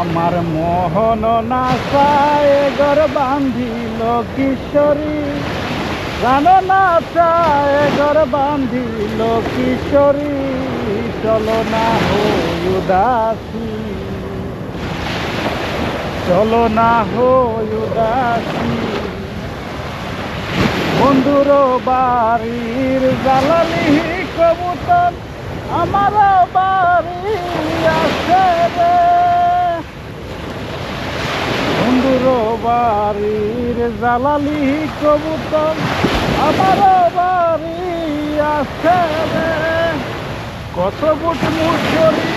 আমার মোহন নাচায় গর বান্ধিল কিশোরী। প্রাণ নাচায় গর বান্ধিল কিশোরী। চলো না হই উদাসী। চলো না হই উদাসী। বন্ধুর বাড়ির জ্বালালি কবুতর, আমার বাড়ি আছে রে বন্ধুর বাড়ির জ্বালালি কবুতর আমার বাড়ি আছে কত বুট মুসরি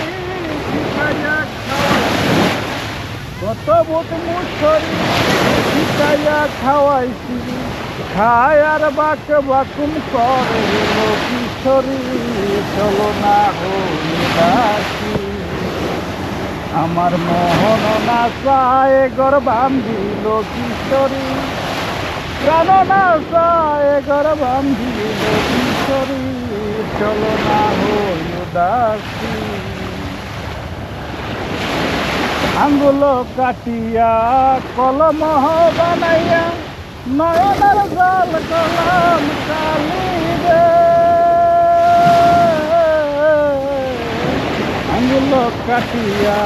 কত বুট মুসরি শিখাইয়া খাওয়াইছি। খায় আর বাক বাকুম করে কিশোরী চলো না হইদাসী আমার মোহন নাচায় গর বান্ধিল কিশোরী। প্রাণ নাচায় গর বান্ধিল কিশোরী। চলো না হইদাসী আঙ্গুল কাটিয়া, কলম বানাইয়া, নয়নের জল কালি কাটিয়া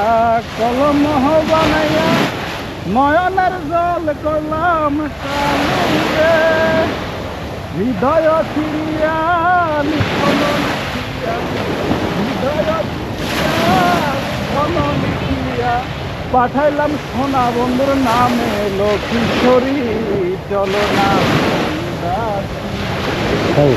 কলম বানাইয়া নয়নের জল কলম কালি হৃদয় ফিরিয়া লিখন পাঠাইলাম সোনা বন্ধুর নামে লক্ষ্মীশ্বরী চলো না। তাই